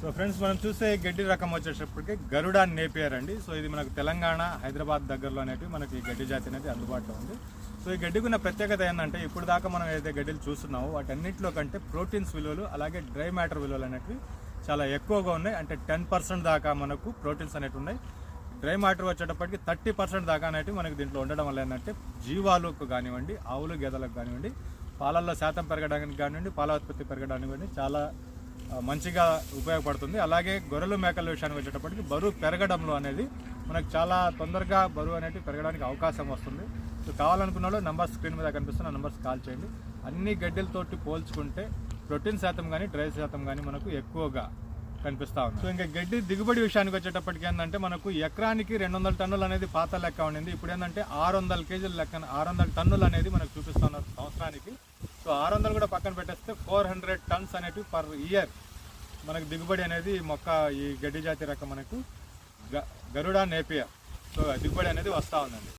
So friends మనం చూసే గడ్డి రకం వచ్చేటప్పటికి గరుడ నేపియర్ అండి సో ఇది మనకు తెలంగాణ హైదరాబాద్ దగ్గరలో అనేవి మనకి ఈ గడ్డి జాతి అనేది అందుబాటులో ఉంది. సో ఈ గడ్డికి ఉన్న ప్రత్యేకత ఏంటంటే ఇప్పుడు దాకా మనం ఏదైతే గడ్డిలు చూస్తున్నామో వాటన్నిటిలో కంటే ప్రోటీన్స్ విలువలు అలాగే డ్రై మ్యాటర్ విలువలు అనేవి చాలా ఎక్కువగా ఉన్నాయి. అంటే టెన్ పర్సెంట్ దాకా మనకు ప్రోటీన్స్ అనేవి ఉన్నాయి. డ్రై మ్యాటర్ వచ్చేటప్పటికి థర్టీ పర్సెంట్ దాకా అనేవి మనకి దీంట్లో ఉండడం వల్ల ఏంటంటే జీవాలకు కానివ్వండి ఆవులు గేదెలకు కానివ్వండి పాలల్లో శాతం పెరగడానికి కానివ్వండి పాల ఉత్పత్తి పెరగడానికి కానివ్వండి చాలా మంచిగా ఉపయోగపడుతుంది. అలాగే గొర్రెలు మేకల విషయానికి వచ్చేటప్పటికి బరువు పెరగడంలో అనేది మనకు చాలా తొందరగా బరువు అనేది పెరగడానికి అవకాశం వస్తుంది. సో కావాలనుకున్న వాళ్ళు నంబర్ స్క్రీన్ మీద కనిపిస్తున్న నంబర్స్ కాల్ చేయండి. అన్ని గడ్డిలతోటి పోల్చుకుంటే ప్రోటీన్ శాతం కానీ డ్రై శాతం కానీ మనకు ఎక్కువగా కనిపిస్తూ ఉంది. సో ఇంకా గడ్డి దిగుబడి విషయానికి వచ్చేటప్పటికి ఏంటంటే మనకు ఎకరానికి రెండు వందల టన్నులు అనేది పాత లెక్క ఉండింది. ఇప్పుడు ఏంటంటే ఆరు వందల కేజీల లెక్క ఆరు వందల టన్నులు అనేది మనకు చూపిస్తున్నారు సంవత్సరానికి. సో ఆరు వందలు కూడా పక్కన పెట్టేస్తే ఫోర్ హండ్రెడ్ టన్స్ అనేవి పర్ ఇయర్ మనకు దిగుబడి అనేది మొక్క ఈ గడ్డి జాతి రకం మనకు గ- గరుడా నేపియా. సో దిగుబడి అనేది వస్తూ ఉందండి.